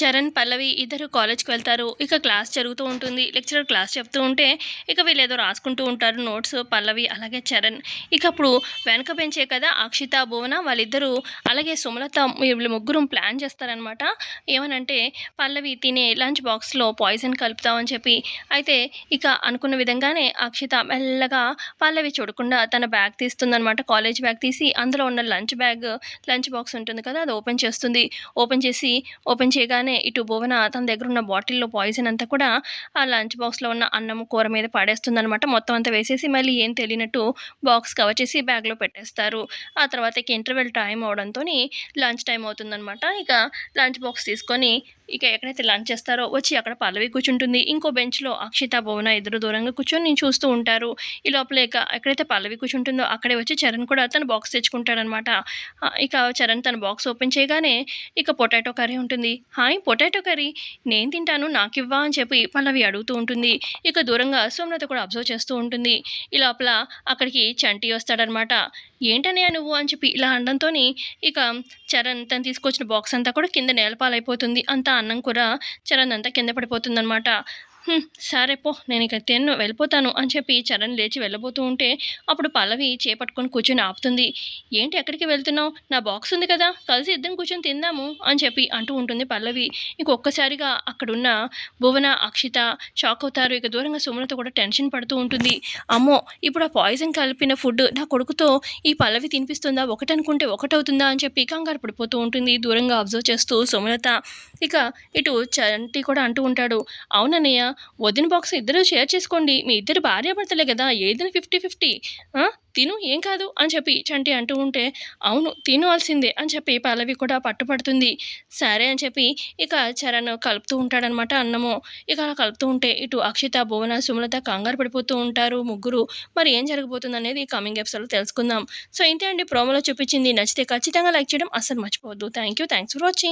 చరణ్ పల్లవి ఇద్దరు కాలేజ్కి వెళ్తారు. ఇక క్లాస్ జరుగుతూ ఉంటుంది. లెక్చరర్ క్లాస్ చెప్తూ ఉంటే ఇక వీళ్ళు ఏదో రాసుకుంటూ ఉంటారు. నోట్స్ పల్లవి అలాగే చరణ్. ఇక అప్పుడు వెనక పెంచే కదా అక్షిత భువన వాళ్ళిద్దరూ అలాగే సుమలత వీళ్ళు ముగ్గురు ప్లాన్ చేస్తారనమాట ఏమనంటే పల్లవి తినే లంచ్ బాక్స్లో పాయిజన్ కలుపుతామని చెప్పి. అయితే ఇక అనుకున్న విధంగానే అక్షిత మెల్లగా పల్లవి చూడకుండా తన బ్యాగ్ తీస్తుందనమాట కాలేజ్ బ్యాగ్ తీసి అందులో ఉన్న లంచ్ బ్యాగ్ లంచ్ బాక్స్ ఉంటుంది కదా అది ఓపెన్ చేస్తుంది. ఓపెన్ చేసి ఓపెన్ చేయగానే ఇటు భువన తన దగ్గర ఉన్న బాటిల్లో పాయిజన్ అంతా కూడా ఆ లంచ్ బాక్స్లో ఉన్న అన్నం కూర మీద పడేస్తుంది అనమాట మొత్తం అంతా వేసేసి మళ్ళీ ఏం తెలియనట్టు బాక్స్ కవర్ చేసి బ్యాగ్లో పెట్టేస్తారు. ఆ తర్వాత ఇక ఇంటర్వెల్ టైం అవడంతో లంచ్ టైం అవుతుందనమాట ఇక లంచ్ బాక్స్ తీసుకొని ఇక ఎక్కడైతే లంచ్ చేస్తారో వచ్చి అక్కడ పల్లవి కూర్చుంటుంది. ఇంకో బెంచ్లో అక్షిత భువన ఎదురు దూరంగా కూర్చొని నేను చూస్తూ ఉంటారు. ఈ లోపల ఇక ఎక్కడైతే పల్లవి కూర్చుంటుందో అక్కడే వచ్చి చరణ్ కూడా తన బాక్స్ తెచ్చుకుంటాడనమాట ఇక చరణ్ తన బాక్స్ ఓపెన్ చేయగానే ఇక పొటాటో కర్రీ ఉంటుంది. హాయ్ పొటాటో కర్రీ నేను తింటాను నాకు ఇవ్వా అని చెప్పి పల్లవి అడుగుతూ ఉంటుంది. ఇక దూరంగా సోమలత కూడా అబ్జర్వ్ చేస్తూ ఉంటుంది. ఈ లోపల అక్కడికి చంటి వస్తాడనమాట. ఏంటనే నువ్వు? అని చెప్పి ఇలా అనడంతో ఇక చరణ్ తను తీసుకొచ్చిన బాక్స్ అంతా కూడా కింద నేలపాలైపోతుంది. అంతా అన్నం కూర చరణ్ అంతా కింద పడిపోతుందనమాట. సరే పో నేను ఇక తిన్ను వెళ్ళిపోతాను అని చెప్పి చరణ్ లేచి వెళ్ళబోతూ ఉంటే అప్పుడు పల్లవి చేపట్టుకొని కూర్చొని ఆపుతుంది. ఏంటి ఎక్కడికి వెళ్తున్నావు? నా బాక్స్ ఉంది కదా కలిసి ఇద్దరం కూర్చొని తిందాము అని చెప్పి అంటూ ఉంటుంది పల్లవి. ఇంకొక్కసారిగా అక్కడున్న భువన అక్షిత షాక్ అవుతారు. ఇక దూరంగా సుమలత కూడా టెన్షన్ పడుతూ ఉంటుంది. అమ్మో ఇప్పుడు ఆ పాయిజన్ కలిపిన ఫుడ్ నా కొడుకుతో ఈ పల్లవి తినిపిస్తుందా? ఒకటి అనుకుంటే ఒకటవుతుందా? అని చెప్పి కంగారు పడిపోతూ ఉంటుంది. దూరంగా అబ్జర్వ్ చేస్తూ సుమలత. ఇక ఇటు చంటి కూడా అంటూ ఉంటాడు. అవునన్నయ్య వదిన బాక్స్ ఇద్దరు షేర్ చేసుకోండి. మీ ఇద్దరు భార్యాభర్తలే కదా ఏదైనా ఫిఫ్టీ ఫిఫ్టీ తిను ఏం కాదు అని చెప్పి చంటి అంటూ ఉంటే అవును తినవలసిందే అని చెప్పి పల్లవి కూడా పట్టుపడుతుంది. సరే అని చెప్పి ఇక చరణ్ కలుపుతూ ఉంటాడనమాట అన్నము. ఇక అలా కలుపుతూ ఉంటే ఇటు అక్షిత భువన సుమలత కంగారు పడిపోతూ ఉంటారు ముగ్గురు. మరి ఏం జరగబోతుంది అనేది కమింగ్ ఎపిసోడ్లో తెలుసుకుందాం. సో ఇంతే అండి. ప్రోమోలో చూపించింది నచ్చితే ఖచ్చితంగా లైక్ చేయడం అస్సలు మర్చిపోవద్దు. Thank you thanks for watching